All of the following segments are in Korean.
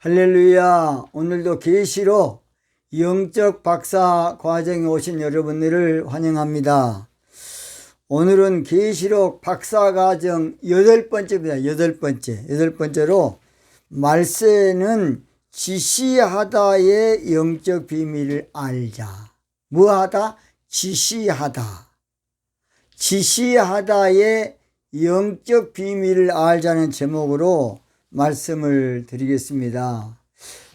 할렐루야. 오늘도 계시로 영적 박사 과정에 오신 여러분들을 환영합니다. 오늘은 계시록 박사 과정 여덟 번째입니다. 여덟 번째. 여덟 번째로 말세는 지시하다의 영적 비밀을 알자. 무하다? 지시하다. 지시하다의 영적 비밀을 알자는 제목으로 말씀을 드리겠습니다.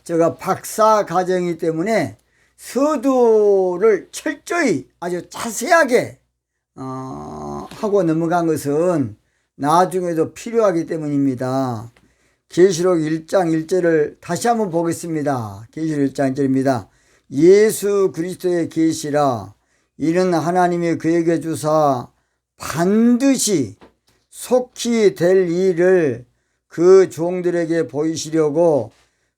제가 박사 과정이기 때문에 서두를 철저히 아주 자세하게 어, 하고 넘어간 것은 나중에도 필요하기 때문입니다. 계시록 1장 1절을 다시 한번 보겠습니다. 계시록 1장 1절입니다. 예수 그리스도의 계시라 이는 하나님이 그에게 주사 반드시 속히 될 일을 그 종들에게 보이시려고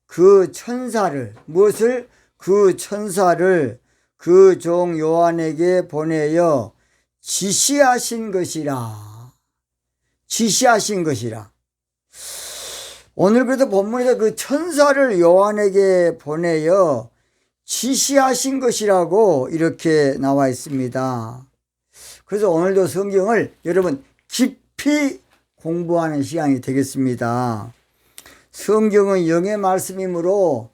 그 천사를 무엇을? 그 천사를 그 종 요한에게 보내어 지시하신 것이라. 지시하신 것이라. 오늘 그래도 본문에서 그 천사를 요한에게 보내어 지시하신 것이라고 이렇게 나와 있습니다. 그래서 오늘도 성경을 여러분 깊이 공부하는 시간이 되겠습니다. 성경은 영의 말씀이므로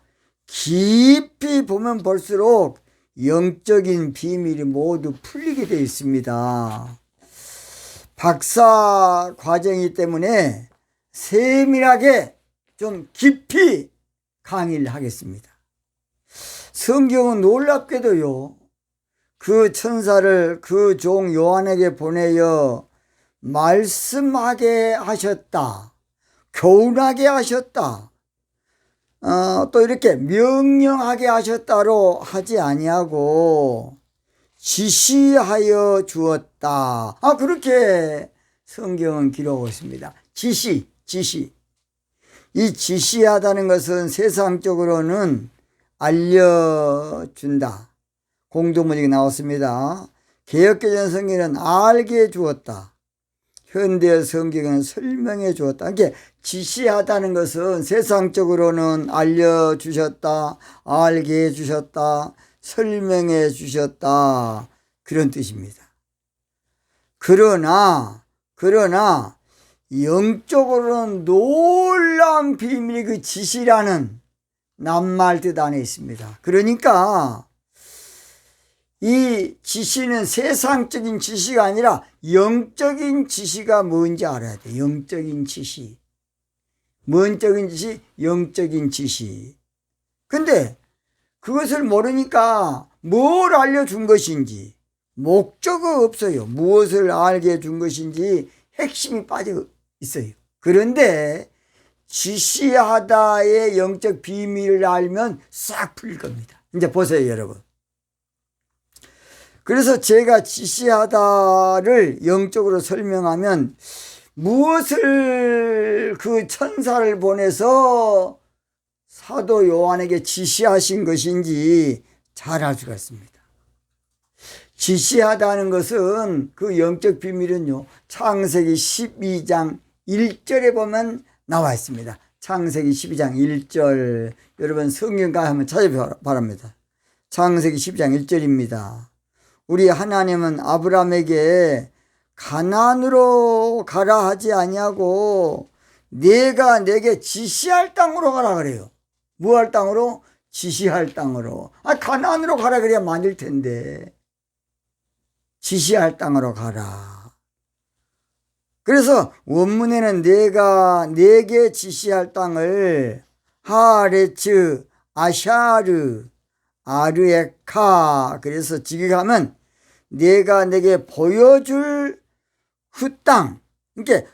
깊이 보면 볼수록 영적인 비밀이 모두 풀리게 되어 있습니다. 박사 과정이기 때문에 세밀하게 좀 깊이 강의를 하겠습니다. 성경은 놀랍게도요, 그 천사를 그 종 요한에게 보내어 말씀하게 하셨다. 교훈하게 하셨다. 어, 또 이렇게 명령하게 하셨다로 하지 아니하고 지시하여 주었다. 아, 그렇게 성경은 기록하고 있습니다. 지시, 지시. 이 지시하다는 것은 세상적으로는 알려준다. 공동문이 나왔습니다. 개혁개정 성경은 알게 주었다. 현대 성경은 설명해 주었다. 이게 지시하다는 것은 세상적으로는 알려주셨다, 알게 해주셨다, 설명해 주셨다. 그런 뜻입니다. 그러나, 그러나, 영적으로는 놀라운 비밀이 그 지시라는 낱말 뜻 안에 있습니다. 그러니까, 이 지시는 세상적인 지시가 아니라 영적인 지시가 뭔지 알아야 돼. 영적인 지시. 뭔적인 지시? 영적인 지시. 근데 그것을 모르니까 뭘 알려준 것인지 목적이 없어요. 무엇을 알게 해준 것인지 핵심이 빠져 있어요. 그런데 지시하다의 영적 비밀을 알면 싹 풀릴 겁니다. 이제 보세요, 여러분. 그래서 제가 지시하다를 영적으로 설명하면 무엇을 그 천사를 보내서 사도 요한에게 지시하신 것인지 잘 알 수가 있습니다. 지시하다는 것은 그 영적 비밀은요, 창세기 12장 1절에 보면 나와 있습니다. 창세기 12장 1절. 여러분 성경가 한번 찾아보라 바랍니다. 창세기 12장 1절입니다. 우리 하나님은 아브라함에게 가난으로 가라 하지 아니하고 내가 내게 지시할 땅으로 가라 그래요. 뭐할 땅으로? 지시할 땅으로. 아 가난으로 가라 그래야 맞을 텐데. 지시할 땅으로 가라. 그래서 원문에는 내가 내게 지시할 땅을 하레츠 아샤르 아르에카 그래서 지기하면 내가 내게 보여줄 그 땅. 그러니까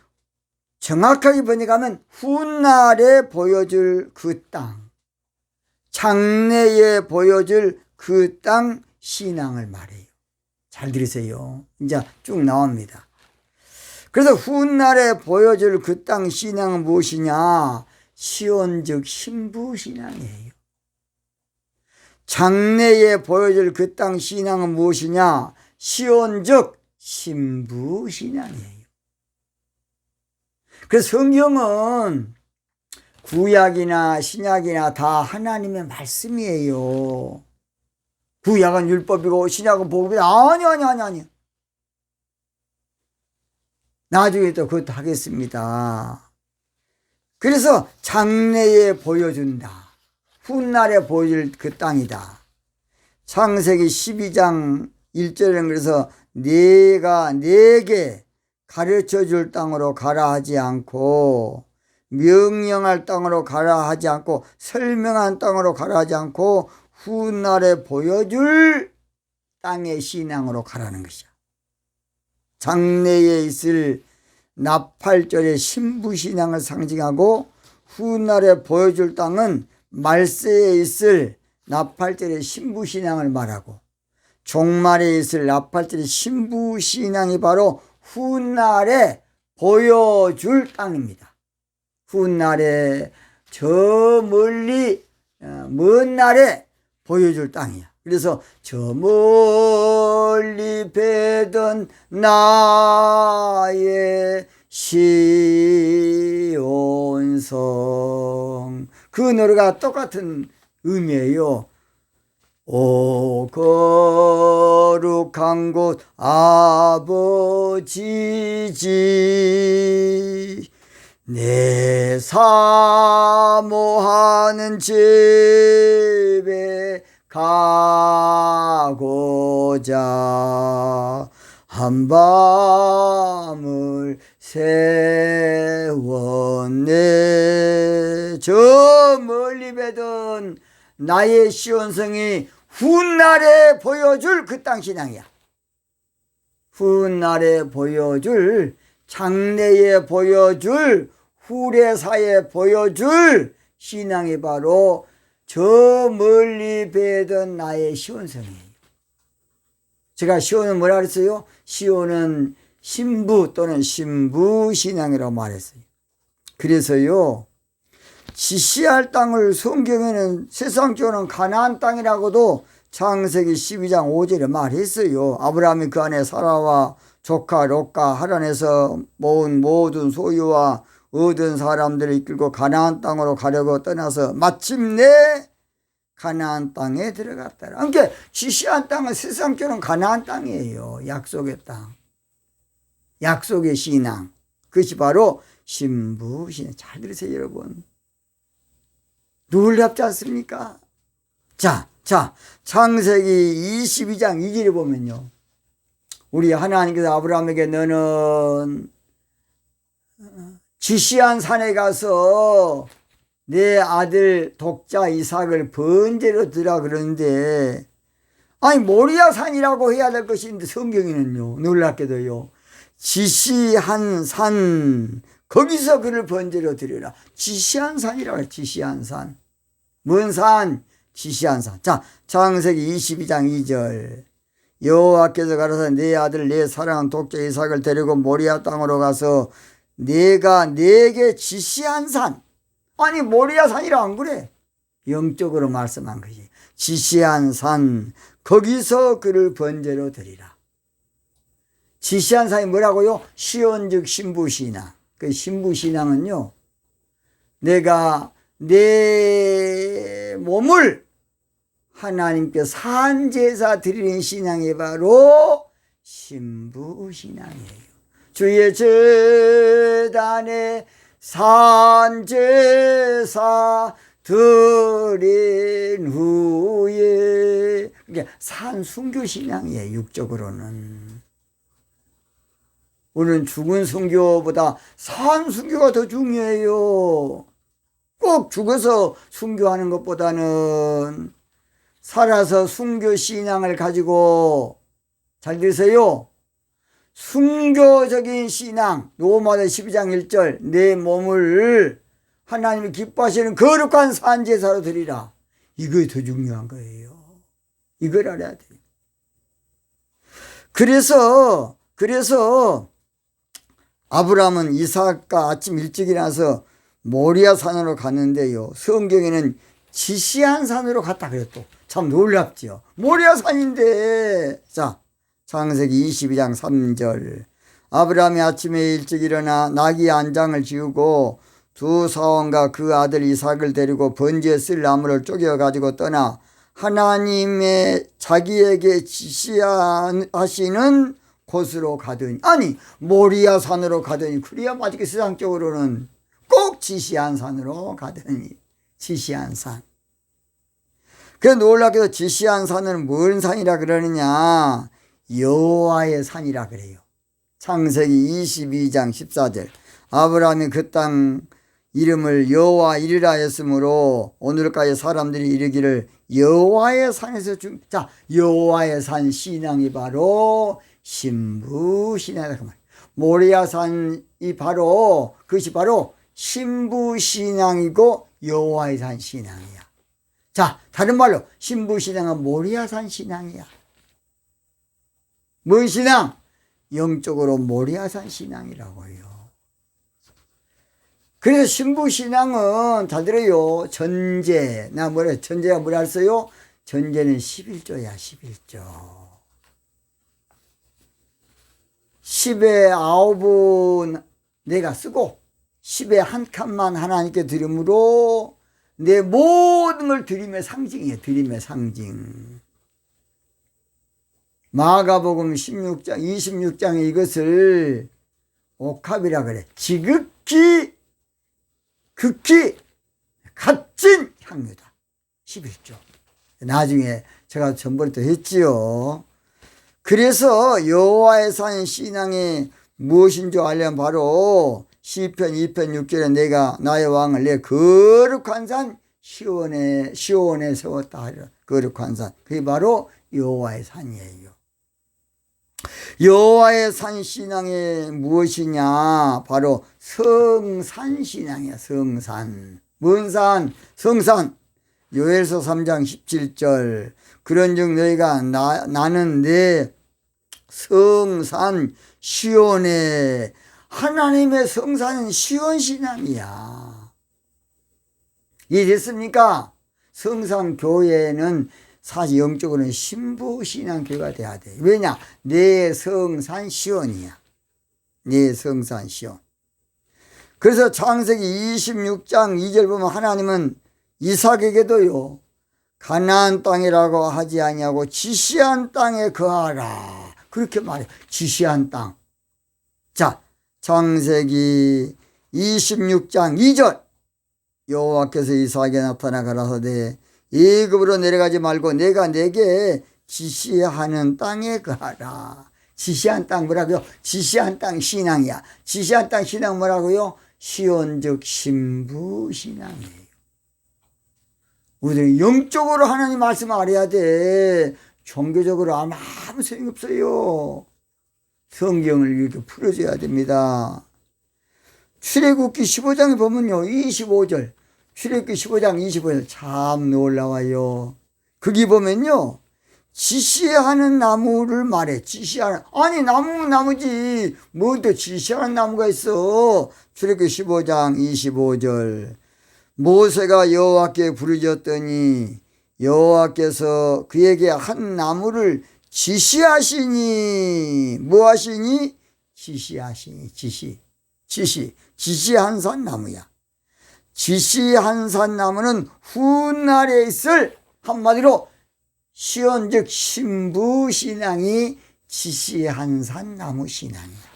정확하게 번역하면 훗날에 보여줄 그 땅. 장래에 보여줄 그 땅 신앙을 말해요. 잘 들으세요. 이제 쭉 나옵니다. 그래서 훗날에 보여줄 그 땅 신앙은 무엇이냐? 시온즉 신부 신앙이에요. 장래에 보여줄 그 땅 신앙은 무엇이냐? 시온즉 신부 신앙이에요. 그래서 성경은 구약이나 신약이나 다 하나님의 말씀이에요. 구약은 율법이고 신약은 복음이다. 아니 아니 아니 아니. 나중에 또 그것도 하겠습니다. 그래서 장래에 보여준다. 훗날에 보여줄 그 땅이다. 창세기 12장 1절은 그래서 내가 내게 가르쳐 줄 땅으로 가라 하지 않고 명령할 땅으로 가라 하지 않고 설명한 땅으로 가라 하지 않고 훗날에 보여줄 땅의 신앙으로 가라는 것이야. 장래에 있을 나팔절의 신부신앙을 상징하고 훗날에 보여줄 땅은 말세에 있을 나팔절의 신부신앙을 말하고 종말에 있을 나팔절의 신부 신앙이 바로 훗날에 보여줄 땅입니다. 훗날에 저 멀리 어, 먼 날에 보여줄 땅이야. 그래서 저 멀리 배던 나의 시온성 그 노래가 똑같은 의미예요. 오 거룩한 곳 아버지지. 내 사모하는 집에 가고자 한밤을 세웠네. 저 멀리 배던 나의 시온성이 훗날에 보여줄 그 땅 신앙이야 훗날에 보여줄 장래에 보여줄 후레사에 보여줄 신앙이 바로 저 멀리 배던 나의 시온성이에요. 제가 시온은 뭐라 그랬어요? 시온은 신부 또는 신부 신앙이라고 말했어요. 그래서요, 지시할 땅을 성경에는 세상적으로는 가나안 땅이라고도 창세기 12장 5절에 말했어요. 아브라함이 그 안에 사라와 조카 롯과 하란에서 모은 모든 소유와 얻은 사람들을 이끌고 가나안 땅으로 가려고 떠나서 마침내 가나안 땅에 들어갔다. 그러니까 지시한 땅은 세상적으로는 가나안 땅이에요. 약속의 땅. 약속의 신앙. 그것이 바로 신부 신앙. 잘 들으세요, 여러분. 놀랍지 않습니까? 자, 자, 창세기 22장 2절에 보면요. 우리 하나님께서 아브라함에게 너는 지시한 산에 가서 내 아들 독자 이삭을 번제로 드라 그러는데 아니 모리아 산이라고 해야 될 것인데 성경에는요 놀랍게도요 지시한 산 거기서 그를 번제로 드리라 지시한 산이라고 지시한 산 뭔 산? 지시한 산. 자, 창세기 22장 2절. 여호와께서 가라사 내 아들 내 사랑한 독자 이삭을 데리고 모리아 땅으로 가서 내가 내게 지시한 산. 아니 모리아 산이라 안 그래. 영적으로 말씀한 것이 지시한 산 거기서 그를 번제로 드리라. 지시한 산이 뭐라고요? 시온즉 신부신앙. 그 신부신앙은요. 내가 내 몸을 하나님께 산제사 드리는 신앙이 바로 신부신앙이에요. 주의 재단에 산제사 드린 후에 그러니까 산순교 신앙이에요. 육적으로는. 우리는 죽은 순교보다 산 순교가 더 중요해요. 꼭 죽어서 순교하는 것보다는 살아서 순교 신앙을 가지고 잘 들으세요. 순교적인 신앙 로마서 12장 1절 내 몸을 하나님이 기뻐하시는 거룩한 산제사로 드리라. 이거 더 중요한 거예요. 이걸 알아야 돼요. 그래서 그래서 아브라함은 이삭과 아침 일찍 일어나서 모리아 산으로 갔는데요. 성경에는 지시한 산으로 갔다 그랬또. 참 놀랍지요. 모리아 산인데. 자, 창세기 22장 3절. 아브라함이 아침에 일찍 일어나 나귀 안장을 지우고 두 사원과 그 아들 이삭을 데리고 번지에 쓸 나무를 쪼개 가지고 떠나 하나님의 자기에게 지시하시는 곳으로 가더니 아니 모리아 산으로 가더니 그래야 마지막 세상적으로는 꼭 지시한 산으로 가더니 지시한 산. 그 놀랍게도 지시한 산은 뭔 산이라 그러느냐 여호와의 산이라 그래요. 창세기 22장 14절 아브라함이 그 땅 이름을 여호와 이르라 했으므로 오늘까지 사람들이 이르기를 여호와의 산에서 중, 자 여호와의 산 신앙이 바로 신부 신앙이다 그 말. 모리아 산 이 바로 그것이 바로 신부 신앙이고 여호와의 산 신앙이야. 자 다른 말로 신부 신앙은 모리아 산 신앙이야. 뭔 신앙? 영적으로 모리아 산 신앙이라고요. 그래서 신부 신앙은 잘 들어요. 전제 나 뭐래 전제가 뭐라 했어요? 전제는 11조야 11조. 10의 아홉은 내가 쓰고 10의 한 칸만 하나님께 드림으로 내 모든 걸 드림의 상징이에요. 드림의 상징. 마가복음 16장 26장에 이것을 옥합이라 그래. 지극히 극히 값진 향유다. 11조. 나중에 제가 전번에도 했지요. 그래서 여호와의 산 신앙이 무엇인 줄 알려면 바로 시편 2편 6절에 내가 나의 왕을 내 거룩한 산 시온에 시온에 세웠다 하리라. 거룩한 산. 그게 바로 여호와의 산이에요. 여호와의 산 신앙이 무엇이냐? 바로 성산 신앙이야. 성산. 뭔 산? 성산. 요엘서 3장 17절. 그런즉 너희가 나, 나는 내 성산 시온에 하나님의 성산은 시온 신앙이야. 이해됐습니까? 성산 교회는 사실 영적으로는 신부 신앙 교회가 돼야 돼. 왜냐? 내 성산 시온이야. 내 성산 시온. 그래서 창세기 26장 2절 보면 하나님은 이삭에게도요. 가나안 땅이라고 하지 아니하고 지시한 땅에 거하라. 그렇게 말해. 지시한 땅. 자, 창세기 26장 2절. 여호와께서 이삭에게 나타나 가라사대 애굽으로 내려가지 말고 내가 내게 지시하는 땅에 거하라. 지시한 땅 뭐라고요? 지시한 땅 신앙이야. 지시한 땅 신앙 뭐라고요? 시온적 신부 신앙이에요. 우리는 영적으로 하나님 말씀 알아야 돼. 종교적으로 아무 소용이 없어요. 성경을 이렇게 풀어줘야 됩니다. 출애굽기 15장에 보면요. 25절. 출애굽기 15장 25절 참 놀라워요. 거기 보면요. 지시하는 나무를 말해. 지시하는 아니 나무는 나무지. 뭐또 지시하는 나무가 있어. 출애굽기 15장 25절. 모세가 여호와께 부르짖었더니 여호와께서 그에게 한 나무를 지시하시니 뭐 하시니? 지시하시니 지시 지시 지시한 산 나무야. 지시한 산 나무는 훗날에 있을 한마디로 시온즉 신부 신앙이 지시한 산 나무 신앙이야.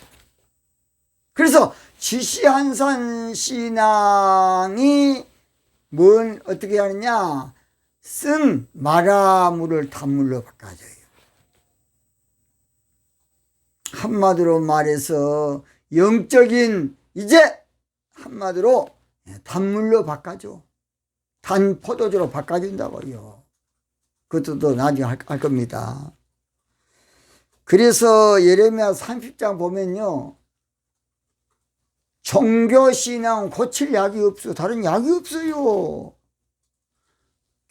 그래서 지시한 산 신앙이 뭘 어떻게 하느냐? 쓴 마라물을 단물로 바꿔줘요. 한마디로 말해서 영적인 이제 한마디로 단물로 바꿔줘. 단 포도주로 바꿔준다고요. 그것도 또 나중에 할, 할 겁니다. 그래서 예레미야 30장 보면요. 종교신앙 고칠 약이 없어. 다른 약이 없어요.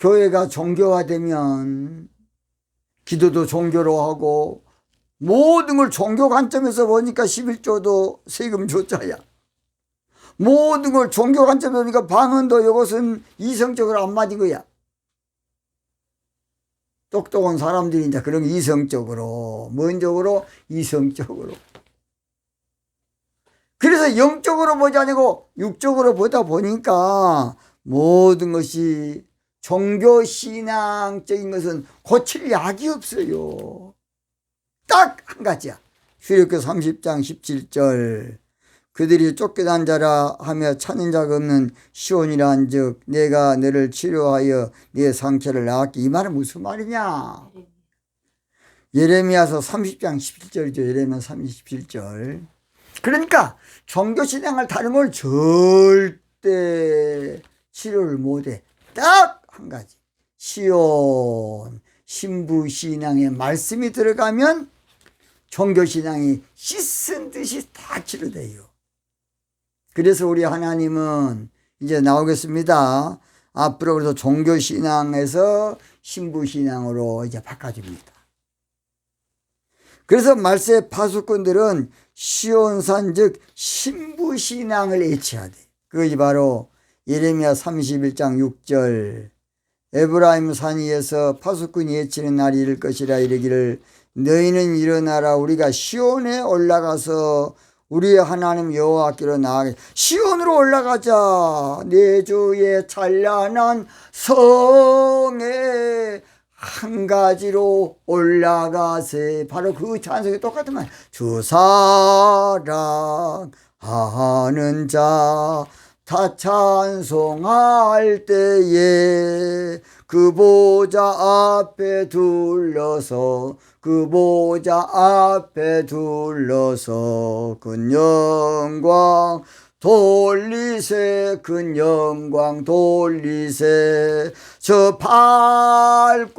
교회가 종교화되면 기도도 종교로 하고 모든 걸 종교 관점에서 보니까 11조도 세금 조자야. 모든 걸 종교 관점에서 보니까 방언도 이것은 이성적으로 안 맞은 거야. 똑똑한 사람들이 이제 그런 이성적으로, 뭔적으로? 이성적으로. 그래서 영적으로 보지 아니고 육적으로 보다 보니까 모든 것이 종교 신앙적인 것은 고칠 약이 없어요. 딱 한 가지야. 휴일교 30장 17절. 그들이 쫓겨난 자라 하며 찾는 자가 없는 시온이라 한즉 내가 너를 치료하여 네 상처를 나았기. 이 말은 무슨 말이냐? 예레미야서 30장 17절이죠. 예레미야 37절. 그러니까 종교신앙을 다른 걸 절대 치료를 못해. 딱 한 가지 시온 신부신앙의 말씀이 들어가면 종교신앙이 씻은 듯이 다 치료돼요 그래서 우리 하나님은 이제 나오겠습니다. 앞으로 그래서 종교신앙에서 신부신앙으로 이제 바꿔줍니다. 그래서 말세 파수꾼들은 시온산 즉 신부신앙을 돼. 그것이 바로 예레미야 31장 6절 에브라임 산 위에서 파수꾼이 예치는 날이 이를 것이라 이르기를 너희는 일어나라. 우리가 시온에 올라가서 우리 하나님 여호와께로 나아가 시온으로 올라가자. 내 주의 찬란한 성에 한 가지로 올라가세. 바로 그 찬송이 똑같은 말. 주 사랑하는 자 다 찬송할 때에 그 보좌 앞에 둘러서 그 보좌 앞에 둘러서 그 영광 돌리세 그 영광 돌리세. 저 밝고도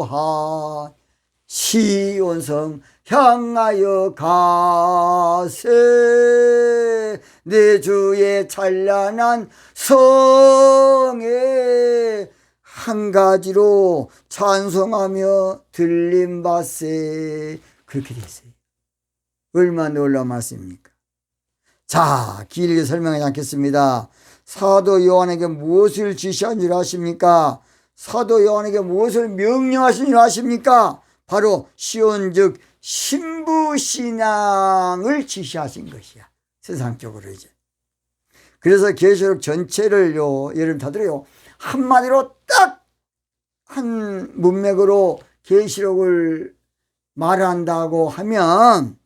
묘한 시온성 향하여 가세 내 주의 찬란한 성에 한 가지로 찬송하며 들림받세 그렇게 됐어요. 얼마나 놀라운 말씀입니까? 자 길게 설명하지 않겠습니다. 사도 요한에게 무엇을 지시한 줄 아십니까? 사도 요한에게 무엇을 명령하신 줄 아십니까? 바로 시온 즉 신부신앙을 지시하신 것이야. 세상적으로 이제. 그래서 계시록 전체를요, 여러분 다 들어요. 한마디로 딱 한 문맥으로 계시록을 말한다고 하면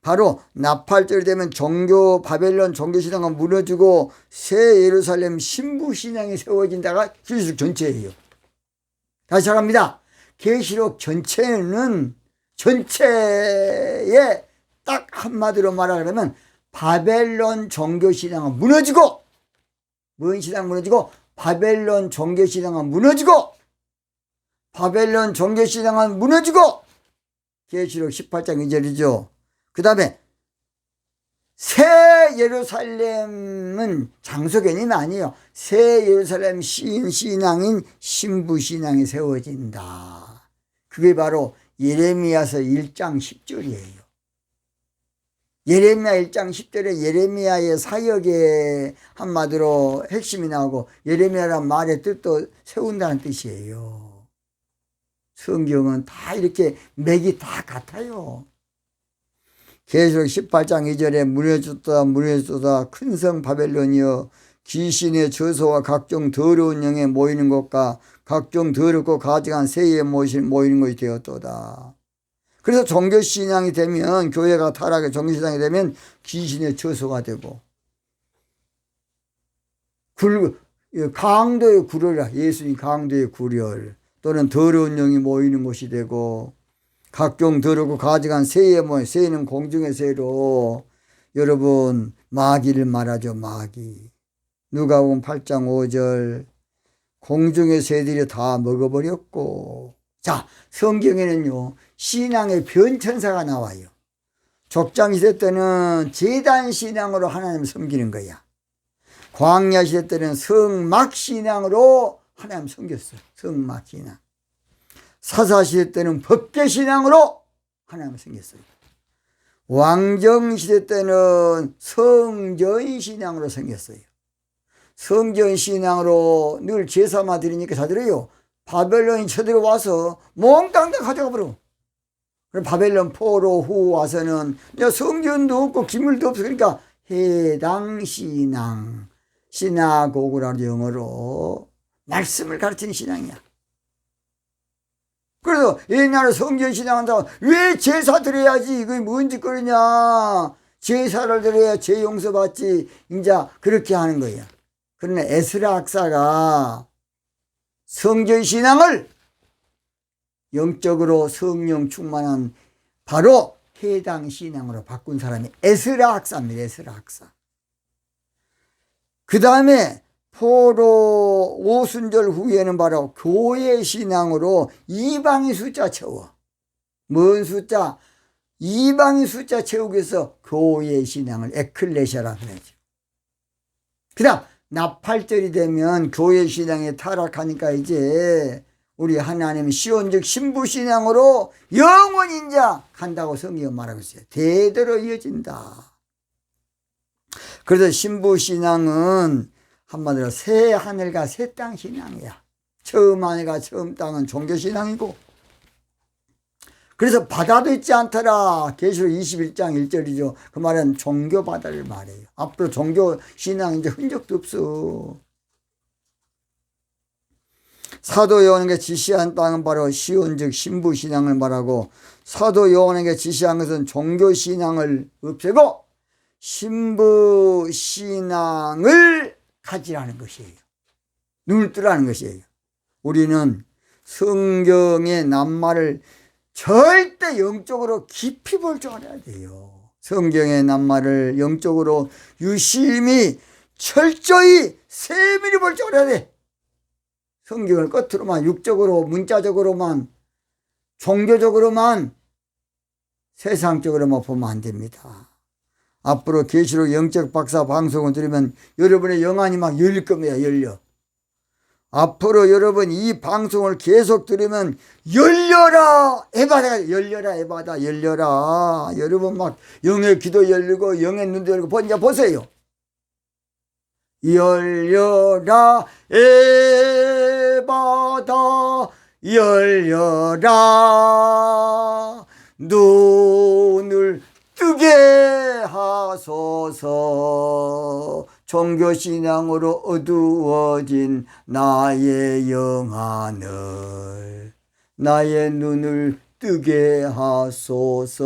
바로 나팔절 되면 종교 바벨론 종교 신앙은 무너지고 새 예루살렘 신부 신앙이 세워진다가 계시록 전체예요. 다시 시작합니다. 계시록 전체는 전체에 딱 한마디로 말하자면 바벨론 종교신앙은 무너지고 뭔 신앙 무너지고 바벨론 종교신앙은 무너지고 바벨론 종교신앙은 무너지고 계시록 18장 2절이죠. 그 다음에 새 예루살렘은 장소 개념이 아니에요. 새 예루살렘 신, 신앙인 신부신앙이 세워진다. 그게 바로 예레미야서 1장 10절이에요. 예레미야 1장 10절에 예레미야의 사역의 한마디로 핵심이 나오고 예레미야란 말의 뜻도 세운다는 뜻이에요. 성경은 다 이렇게 맥이 다 같아요. 계속 18장 2절에 무너졌다 무너졌다 큰 성 바벨론이여 귀신의 저소와 각종 더러운 영에 모이는 것과 각종 더럽고 가증한 새에 모이는 것이 되었도다. 그래서 종교신앙이 되면 교회가 타락해 종교신앙이 되면 귀신의 저소가 되고 굴, 강도의 구렬이라 예수님 강도의 구렬 또는 더러운 영이 모이는 곳이 되고 각종 더럽고 가증한 새에 모여 새는 공중의 새로 여러분 마귀를 말하죠 마귀 누가복음 8장 5절 공중의 새들이 다 먹어버렸고. 자 성경에는요 신앙의 변천사가 나와요. 족장 시대 때는 재단 신앙으로 하나님 섬기는 거야. 광야 시대 때는 성막 신앙으로 하나님 섬겼어. 성막 신앙. 사사 시대 때는 법계 신앙으로 하나님을 섬겼어요. 왕정 시대 때는 성전 신앙으로 섬겼어요. 성전신앙으로 늘 제사만 드리니까 자들어요. 바벨론이 쳐들어와서 몽땅 다 가져가 버려. 그럼 바벨론 포로 후 와서는 성전도 없고 기물도 없어 그러니까 해당 신앙 시나고그라는 영어로 말씀을 가르치는 신앙이야. 그래서 옛날에 성전 신앙한다고 왜 제사 드려야지 이거 뭔 짓거리냐 제사를 드려야 죄 용서받지 이제 그렇게 하는 거야. 그러나 에스라 학사가 성전 신앙을 영적으로 성령 충만한 바로 해당 신앙으로 바꾼 사람이 에스라 학사입니다. 에스라 학사. 그 다음에 포로 오순절 후에는 바로 교회 신앙으로 이방인 숫자 채워. 뭔 숫자? 이방인 숫자 채우기 위해서 교회 신앙을 에클레시아라 그러죠. 그 다음 나팔절이 되면 교회 신앙에 타락하니까 이제 우리 하나님 시온즉 신부 신앙으로 영원히 인자 간다고 성경 말하고 있어요. 대대로 이어진다. 그래서 신부 신앙은 한마디로 새 하늘과 새 땅 신앙이야. 처음 하늘과 처음 땅은 종교 신앙이고 그래서 바다도 있지 않더라. 계시록 21장 1절이죠. 그 말은 종교 바다를 말해요. 앞으로 종교 신앙 이제 흔적도 없어. 사도 요한에게 지시한 땅은 바로 시온 즉 신부 신앙을 말하고 사도 요한에게 지시한 것은 종교 신앙을 없애고 신부 신앙을 가지라는 것이에요. 눈을 뜨라는 것이에요. 우리는 성경의 낱말을 절대 영적으로 깊이 볼 줄 알아야 돼요. 성경의 낱말을 영적으로 유심히 철저히 세밀히 볼 줄 알아야 돼. 성경을 끝으로만 육적으로 문자적으로만 종교적으로만 세상적으로만 보면 안 됩니다. 앞으로 계시록 영적 박사 방송을 들으면 여러분의 영안이 막 열릴 겁니다. 열려. 앞으로 여러분 이 방송을 계속 들으면 열려라 에바다 열려라 에바다 열려라. 여러분 막 영의 귀도 열리고 영의 눈도 열리고 번자 보세요. 열려라 에바다 열려라. 눈을 뜨게 하소서 종교신앙으로 어두워진 나의 영안을 나의 눈을 뜨게 하소서.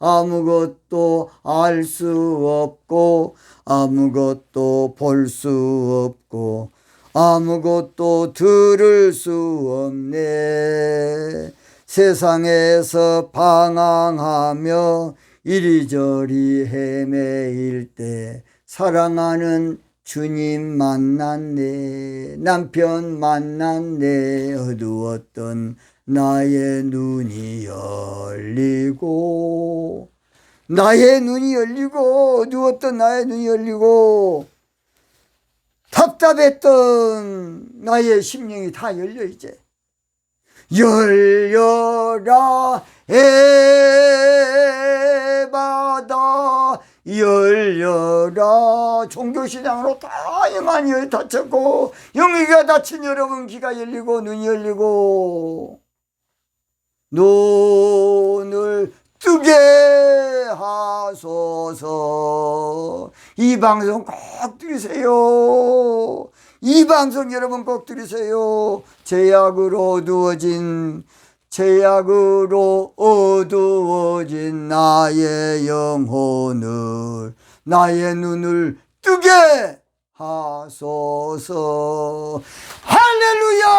아무것도 알 수 없고 아무것도 볼 수 없고 아무것도 들을 수 없네. 세상에서 방황하며 이리저리 헤매일 때 사랑하는 주님 만났네 남편 만났네 어두웠던 나의 눈이 열리고 나의 눈이 열리고 어두웠던 나의 눈이 열리고 답답했던 나의 심령이 다 열려 이제 열려라 에 열려라 종교신앙으로 다양한 닫혔고 영이가 닫힌 여러분 귀가 열리고 눈이 열리고 눈을 뜨게 하소서. 이 방송 꼭 들으세요. 이 방송 여러분 꼭 들으세요. 제약으로 어두워진 제약으로 어두워진 나의 영혼을 나의 눈을 뜨게 하소서. 할렐루야!